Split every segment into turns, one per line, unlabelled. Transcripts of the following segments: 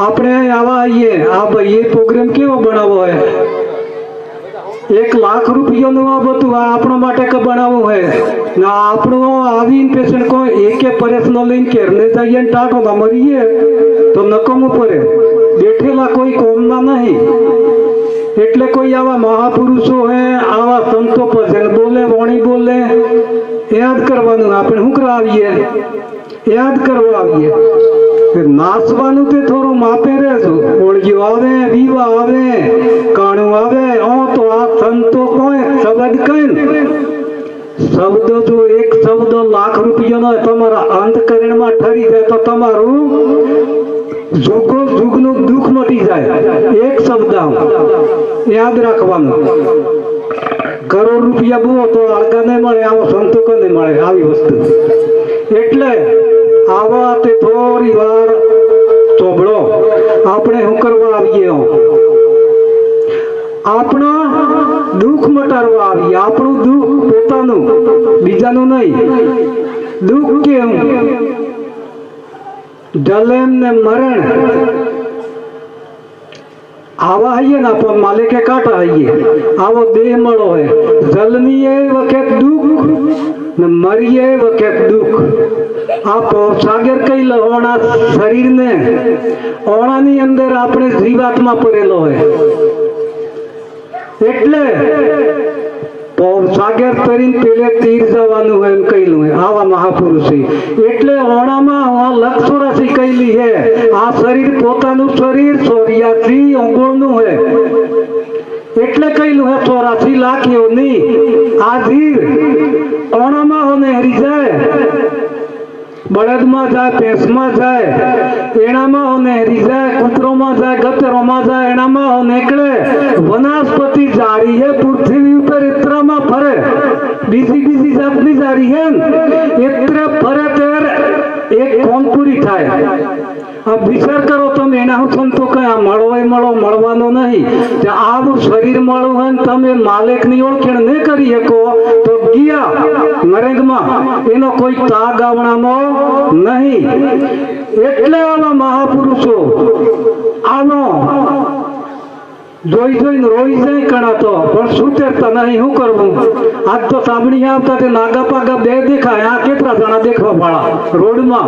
આપણે આવા આવીએ. આ ભાઈ એ પ્રોગ્રામ કેવો બનાવવો હોય એક લાખ રૂપિયાનું આ બધું આ આપણા માટે કે બનાવવું હોય ને આપણું આવીને પેશન્ટ કોઈ એકે પરેશનો લઈને કેરને જઈએ ને ટાટો ના મરીએ. તો નકમું પડે બેઠેલા કોઈ કોમના નહીં. એટલે કોઈ આવા મહાપુરુષો હે, આવા સંતો ભજન બોલે, વાણી બોલે, યાદ કરવાનું. આપણે શું કરાવીએ? યાદ કરવા આવીએ. નાચવાનું તે થોડું માપે રહેજો. ઓળગીઓ આવે, વિવા આવે, કાણું આવે ઓ તો આ સંતો કોઈ શબ્દ કઈ શબ્દ જો એક શબ્દ લાખ રૂપિયાનો તમારા અંતકરણમાં ઠરી જાય તો તમારું જુગો જુગનું દુઃખ મટી જાય. એક શબ્દ. યાદ રાખવાનું. કરોડ રૂપિયા બહુ તો અડગા નહીં મળે, આવો સંતોકો નહીં મળે? આવી વસ્તુ. એટલે આવા તે થોડી વાર આપણે શું કરવા આવીએ આપણા દુઃખ મટાડવા આવીએ. આપણું દુઃખ પોતાનું, બીજાનું નહીં. દુઃખ કેમ? જલેમ ને મરણ. આવા હઈએ ને પણ માલિકે કાંટા હઈએ આવો દેહ મળો હોય જલની એ વખત દુઃખ ને મરીએ વખત દુઃખ. આપો સાગર કઈ લહોણા શરીરને. ઓણાની અંદર આપણે જીવાતમાં પડેલો હોય. એટલે સાગર તરીને પેલે તીર જવાનું હોય એમ કહેલું હોય. આવા મહાપુરુષે. એટલે ઓણામાં આ લક્ષોરાશી કહેલી હે આ શરીર પોતાનું શરીર સોરિયાથી અંગોળનું હે એટલે કહેલું હે ચોરાસી લાખ એવું નહીં. આ ધીર બળદમાં જાય, ભેંસમાં જાય એનામાં હોને હરી જાય, કૂતરોમાં જાય ગતરોમાં જાય એનામાં અને નીકળે. વનસ્પતિ જાળી હે પૃથ્વી ઉપર એત્રામાં ફરે. બીજી બીજી જાતની જાળી હે એત્રે ફરે ત્યારે એક ફોન પૂરી થાય? આ વિચાર કરો તમે, એના હું સંતો કઈ આ મળો, મળવાનો નહીં. તે આવું શરીર મળવું હોય ને તમે માલિકની ઓળખેણ નહીં કરી શકો. એનો કોઈ તા ગાવણાનો નહીં. એટલે આવા મહાપુરુષો આનો જોઈ જોઈને રોઈ જાય કણાતો પણ શું તેરતા નહીં, શું કરવું? આજ તો સાંભળી આવતા તે નાગા પાગા બે દેખાય, આ કેટલા જણા દેખવા વાળા? રોડમાં.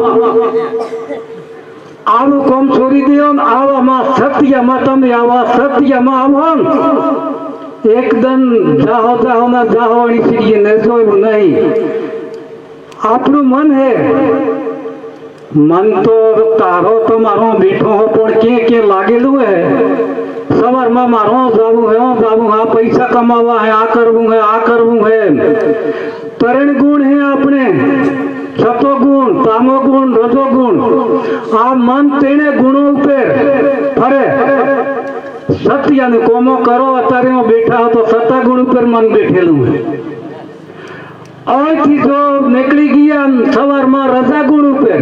આનું કોમ છોડી દો આવામાં સત્યમાં તમે આવા સત્યમાં આવો એકદમ જાહો જાહો ના જાહોણી સીડીએ ને જોયું નહીં. આપણું મન હે? મન તો તારો તો મારો બેઠો હો, પણ કે કે લાગેલું હે? સવારમાં મારો જાવું હે, હું જાવું આ પૈસા કમાવા હે, આ કરવું હે, આ કરવું હે. ત્રણ ગુણ હે આપણે. સતો ગુણ તામો ગુણ, રજો ગુણ. આ મન તેણે ગુણો ઉપર ફરે. સત્ય અને કોમો કરો, અત્યારે હું બેઠા હો તો સત્તા ગુણ ઉપર મન બેઠેલું હે. અહીંથી જો નીકળી ગયા સવારમાં રજા ગુણ ઉપર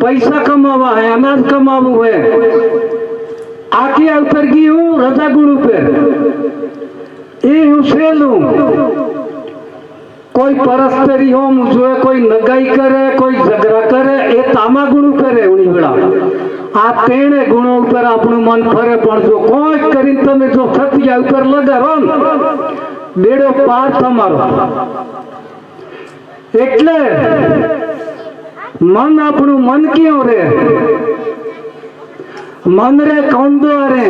પૈસા કમાવા હે, અનાજ કમાવું હે, આખી ગયું રજા ગુણ ઉપર. એ હું શેલું કોઈ પરસ્પરી હોમ જોએ કોઈ નગાઈ કરે, કોઈ ઝઘડા કરે, એ તામા ગુણ કરે ઉણી વેળા આ તેણે ગુણો ઉપર આપણું મન ફરે, પણ જો કોઈ કરીને તમે જો સત્ય ઉપર લગાડો બેડો પાર તમારો. એટલે મન આપણું મન ક્યાં રે મન રે કૌંદો રે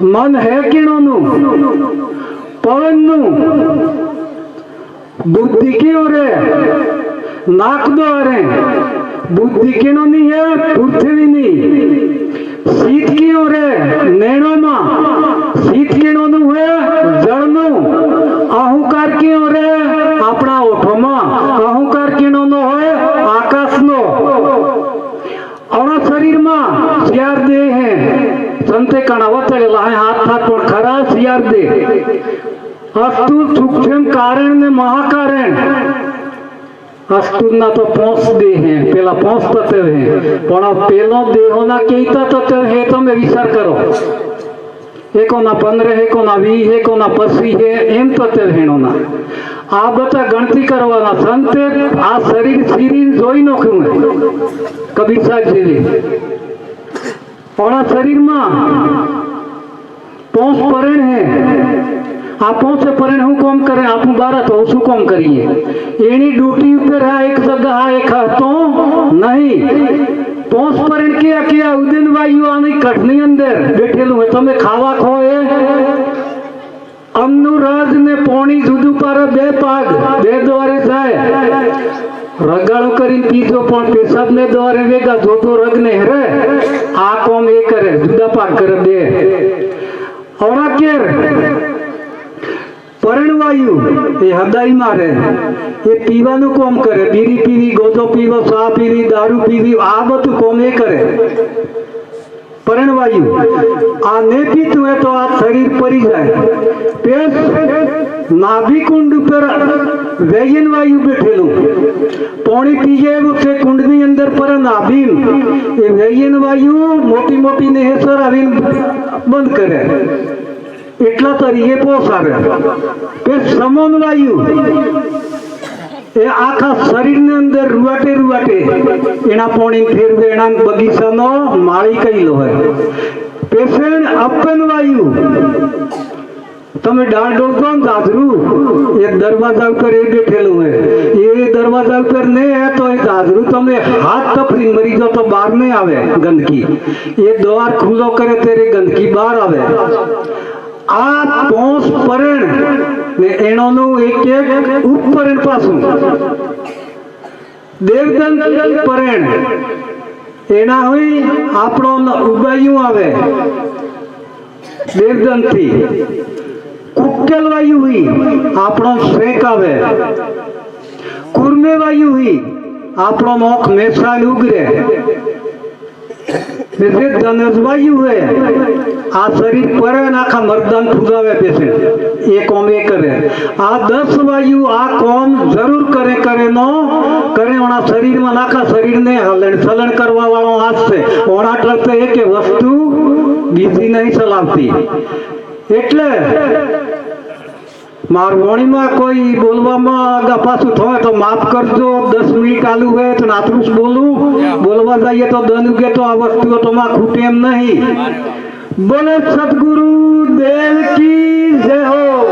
મન હે કિણોનું? પવનનું? બુદ્ધિ કેવો રે નાકદો રે બુદ્ધિ કિણોની હે, પૃથ્વીની. શીત કેવો રે નેણોમાં સંતે કણા વતળેલા હે હાથ હાથ પણ ખરા શિયાર દેહ અસ્તુ સૂક્ષ્મ કારણ ને મહાકારણ. અસ્તુના તો પોંચ દેહ હે, પેલા પોંચ તત્વ હે. પણ આ પેલો દેહોના કેતા તત્વ હે તમે વિચાર કરો. એકોના પંદર એકોના વીસ એકોના પચીસ હે, એમ તત્વ હેણોના. આ બધા ગણતી કરવાના સંતે આ શરીર શરીર જોઈ નોખ્યું કબીર સાહેબ જેવી. ઓણા શરીરમાં પોંચ પરણ હે. આ પોંચે પરણ હું કોમ કરે? આપણું બારા તો શું કોમ કરીએ. એની ડ્યુટી ઉપર આ એક જગા એક હતો નહીં. પોંચ પરણ ક્યાં ક્યાં? ઉદન વાયુ આની કઠની અંદર બેઠેલું હોય. તમે ખાવા ખો એ. અમનું ને પોણી જુદું પર બે પાગ, બે દ્વારે જાય રગાળો કરીને પીધો પણ પેશાબ ને દ્વારે વેગા જોતો રગ ને હરે. આ કોમ એ કરે જુદા પાર કરે બે. હવડા કેર પરણવાયુ એ હદાઈમાં રહે. એ પીવાનું કોમ કરે, બીડી પીવી ગોતો પીવો ચા પીવી, દારૂ પીવી, આ બધું કોમ એ કરે. પરણવાયુ. આ ને પીતું તો આ શરીર પરી જાય. પેટ નાભિકુંડ ઉપર વેગન વાયુ બેઠેલું. પોણી પીજે એવું છે કુંડની અંદર પર નાભીન એ વેગન વાયુ મોટી મોટી નેહસર આવીને બંધ કરે. એટલા તરીકે પોસારે તે સમોન વાયુ એ આખા શરીરની અંદર રૂવાટે રૂવાટે એના પોણી ફેરવે, એના બગીચાનો માળી કઈલો હોય. પેશન્ટ અપન વાયુ. તમે ડોલતો ને દાદરું એ દરવાજા ઉપર એ બેઠેલું હોય. એ દરવાજા ઉપર ને હે તો એ દાદરું તમે હાથ તફરી મરી જાઓ તો બહાર નહીં આવે ગંદકી. એ દ્વાર ખુલ્લો કરે ત્યારે ગંદકી બહાર આવે. આ પોંસ પરણ ને એનોનું એક એક ઉપરણ પાછું. દેવદંત પરણ એના હોય આપણો ઉગાયું આવે. દેવદંતથી કુક્કેલ વાયુ હોય આપણો શ્રેક આવે. કુર્મે વાયુ હોય આપણો મોખ મેસાલ ઉગરે. જે ધનસવાયુ હોય આ શરીર પર આખા મરદાન ફુગાવે પેશન્ટ. એ કોમ એ કરે. આ દસ વાયુ આ કોમ જરૂર કરે કરે નો, કરે ઓણા શરીરમાં નાખા શરીરને હલણ ચલણ કરવા વાળો હાથ છે. ઓણા ટળતે એક વસ્તુ બીજી નહીં ચલાવતી. એટલે મારવાણીમાં કોઈ બોલવામાં ગપાસું થાય તો માફ કરજો. દસ મિનિટ આલુ હે તો નાતરું બોલું. બોલવા જઈએ તો દનુગે તો આ વસ્તુઓ તો માં ખૂટે એમ નહીં. બોલે સદગુરુ દેવ કી જય હો.